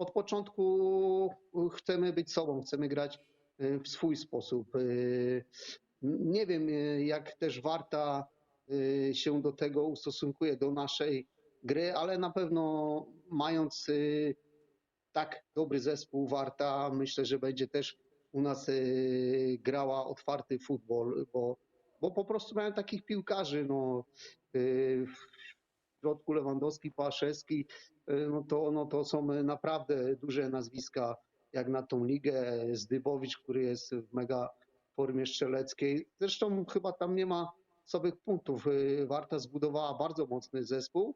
od początku chcemy być sobą, chcemy grać y, w swój sposób. Y, Nie wiem, y, jak też Warta y, się do tego ustosunkuje, do naszej gry, ale na pewno mając y, tak dobry zespół Warta, myślę, że będzie też u nas y, grała otwarty futbol, bo, bo po prostu mają takich piłkarzy, no, y, w środku Lewandowski, Paszewski, y, no to, no to są naprawdę duże nazwiska jak na tą ligę. Zdybowicz, który jest w mega formie strzeleckiej. Zresztą chyba tam nie ma słabych punktów. Y, Warta zbudowała bardzo mocny zespół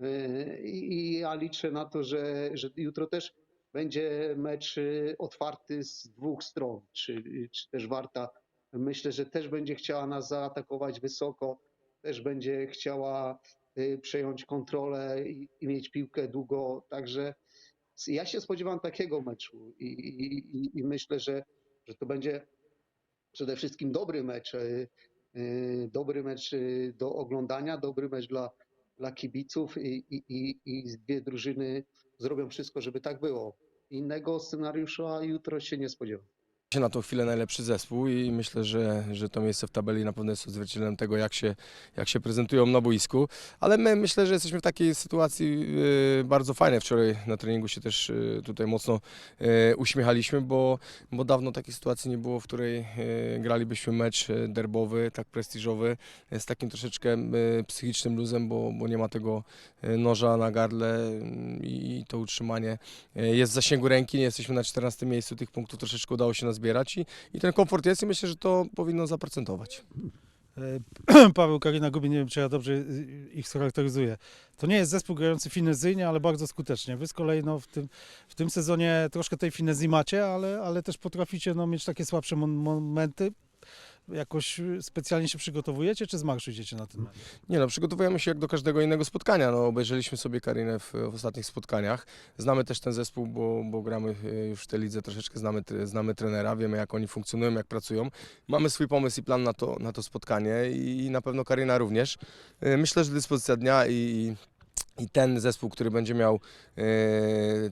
y, i ja liczę na to, że, że jutro też będzie mecz y, otwarty z dwóch stron. Czy, czy też Warta myślę, że też będzie chciała nas zaatakować wysoko, też będzie chciała y, przejąć kontrolę i, i mieć piłkę długo. Także ja się spodziewam takiego meczu i, i, i- myślę, że, że to będzie przede wszystkim dobry mecz. y, y, Dobry mecz y, do oglądania, dobry mecz dla, dla kibiców i, i, i dwie drużyny zrobią wszystko, żeby tak było. Innego scenariusza jutro się nie spodziewam. Na tą chwilę najlepszy zespół i myślę, że, że to miejsce w tabeli na pewno jest odzwierciedleniem tego, jak się, jak się prezentują na boisku. Ale my myślę, że jesteśmy w takiej sytuacji e, bardzo fajnej. Wczoraj na treningu się też e, tutaj mocno e, uśmiechaliśmy, bo, bo dawno takiej sytuacji nie było, w której gralibyśmy mecz derbowy, tak prestiżowy, z takim troszeczkę psychicznym luzem, bo, bo nie ma tego noża na gardle i, to utrzymanie jest w zasięgu ręki. Nie jesteśmy na 14 miejscu, tych punktów troszeczkę udało się nazbierać i, i ten komfort jest i myślę, że to powinno zaprocentować. E, Paweł Karina Gubin, nie wiem czy ja dobrze y, ich scharakteryzuję. To nie jest zespół grający finezyjnie, ale bardzo skutecznie. Wy z kolei no, w, tym, w tym sezonie troszkę tej finezji macie, ale, ale też potraficie no, mieć takie słabsze momenty. Jakoś y, specjalnie się przygotowujecie, czy z marszu idziecie na ten mecz? Nie no, przygotowujemy się jak do każdego innego spotkania. No, obejrzeliśmy sobie Karinę w, w ostatnich spotkaniach. Znamy też ten zespół, bo, bo gramy e, już w tej lidze troszeczkę, znamy, znamy trenera, wiemy jak oni funkcjonują, jak pracują. Mamy swój pomysł i plan na to, na to spotkanie i na pewno Karina również. E, Myślę, że dyspozycja dnia i, i ten zespół, który będzie miał e,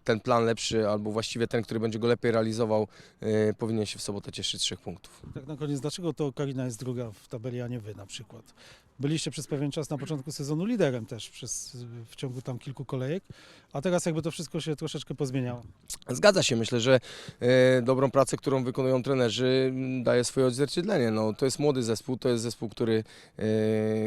ten plan lepszy, albo właściwie ten, który będzie go lepiej realizował, e, powinien się w sobotę cieszyć trzech punktów. Tak na koniec, dlaczego to Karina jest druga w tabeli, a nie wy na przykład? Byliście przez pewien czas na początku sezonu liderem też przez, w ciągu tam kilku kolejek, a teraz jakby to wszystko się troszeczkę pozmieniało. Zgadza się, myślę, że e, dobrą pracę, którą wykonują trenerzy, daje swoje odzwierciedlenie. No, to jest młody zespół, to jest zespół, który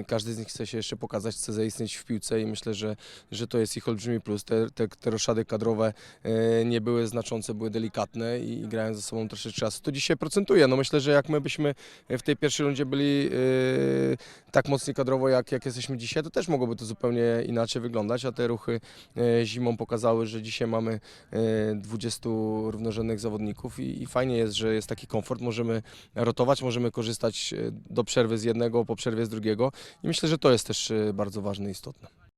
każdy z nich chce się jeszcze pokazać, chce zaistnieć w piłce i myślę, że, że to jest ich olbrzymi plus. Te, te, te roszady kadrowe e, nie były znaczące, były delikatne i, grają ze sobą troszeczkę czasu. To dzisiaj procentuje. No, myślę, że jak my byśmy w tej pierwszej rundzie byli e, tak mocni kadrowo, jak, jak jesteśmy dzisiaj, to też mogłoby to zupełnie inaczej wyglądać, a te ruchy e, zimą pokazały, że dzisiaj mamy e, 20 równorzędnych zawodników i, i fajnie jest, że jest taki komfort, możemy rotować, możemy korzystać do przerwy z jednego, po przerwie z drugiego i myślę, że to jest też bardzo ważne i istotne.